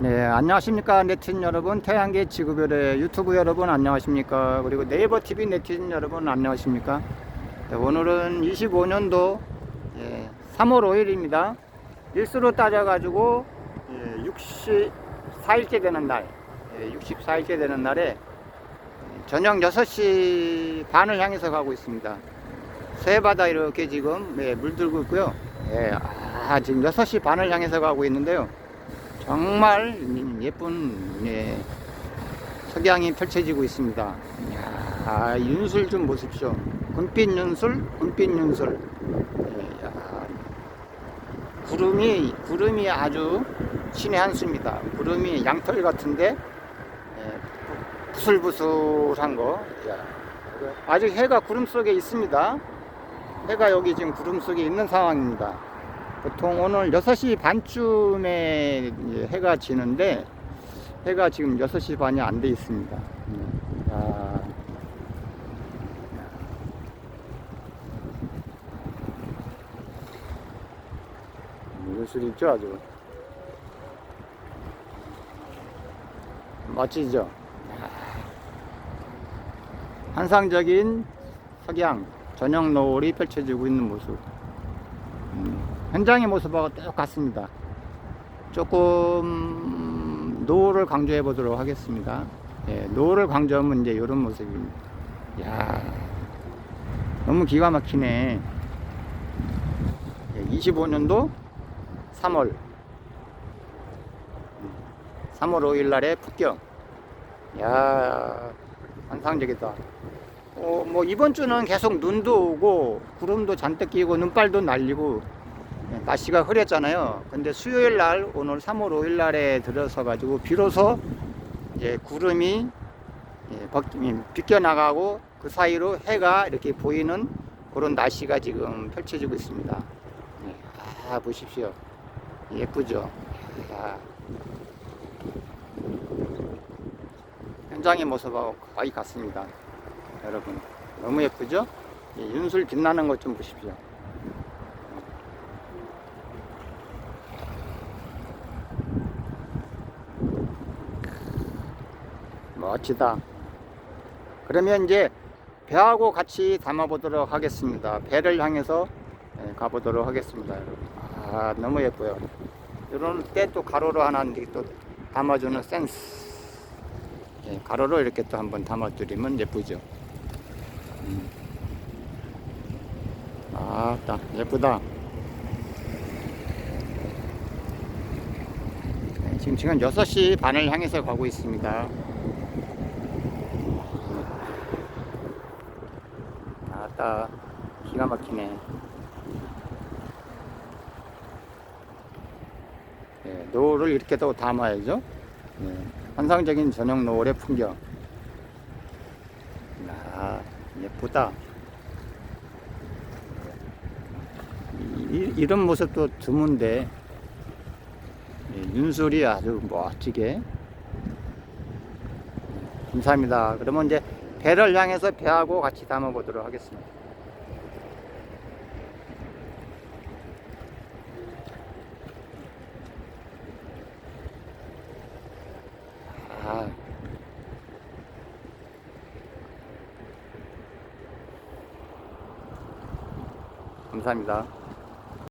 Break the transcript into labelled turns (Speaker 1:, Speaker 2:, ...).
Speaker 1: 네, 안녕하십니까 네티즌 여러분, 태양계 지구별의 유튜브 여러분 안녕하십니까? 그리고 네이버 TV 네티즌 여러분 안녕하십니까? 네, 오늘은 25년도 3월 5일입니다. 일수로 따져가지고 64일째 되는 날, 64일째 되는 날에 저녁 6시 반을 향해서 가고 있습니다. 새바다 이렇게 지금 네, 물들고 있고요. 예, 아, 지금 6시 반을 향해서 가고 있는데요. 정말 예쁜 예, 석양이 펼쳐지고 있습니다. 이야, 윤술 좀 보십시오. 금빛 윤술, 금빛 윤술. 예, 야, 구름이 구름이 아주 신의 한 수입니다. 구름이 양털 같은데 예, 부슬부슬한 거. 야, 아직 해가 구름 속에 있습니다. 해가 여기 지금 구름 속에 있는 상황입니다. 보통 오늘 6시 반쯤에 해가 지는데 해가 지금 6시 반이 안 돼 있습니다. 음, 아. 물술 있죠 아주 멋지죠 환상적인 석양 저녁 노을이 펼쳐지고 있는 모습 음, 현장의 모습하고 똑같습니다. 조금 노을을 강조해 보도록 하겠습니다. 예, 노을을 강조하면 이제 이런 모습입니다. 야 너무 기가 막히네. 예, 25년도 3월 3월 5일 날의 풍경. 야 환상적이다. 어, 뭐 이번 주는 계속 눈도 오고 구름도 잔뜩 끼고 눈발도 날리고 예, 날씨가 흐렸잖아요. 근데 수요일 날 오늘 3월 5일 날에 들어서 가지고 비로소 이제 구름이 예, 벗- 음, 비껴 나가고 그 사이로 해가 이렇게 보이는 그런 날씨가 지금 펼쳐지고 있습니다. 예, 아 보십시오. 예쁘죠. 야. 현장의 모습하고 거의 같습니다. 여러분 너무 예쁘죠? 이 윤술 빛나는 것 좀 보십시오. 멋지다. 그러면 이제 배하고 같이 담아보도록 하겠습니다. 배를 향해서 예, 가보도록 하겠습니다. 아 너무 예뻐요. 이런 때 또 가로로 하나 이렇게 또 담아주는 센스. 예, 가로로 이렇게 또 한번 담아드리면 예쁘죠. 음. 아따 예쁘다. 네, 지금 시간 6시 반을 향해서 가고 있습니다. 아따 기가 막히네. 예, 노을을 이렇게 또 담아야죠. 예, 환상적인 저녁 노을의 풍경. 아, 예쁘다. 이, 이런 모습도 드문데, 예, 윤술이 아주 멋지게. 감사합니다. 그러면 이제 배를 향해서 배하고 같이 담아 보도록 하겠습니다. 아. 감사합니다.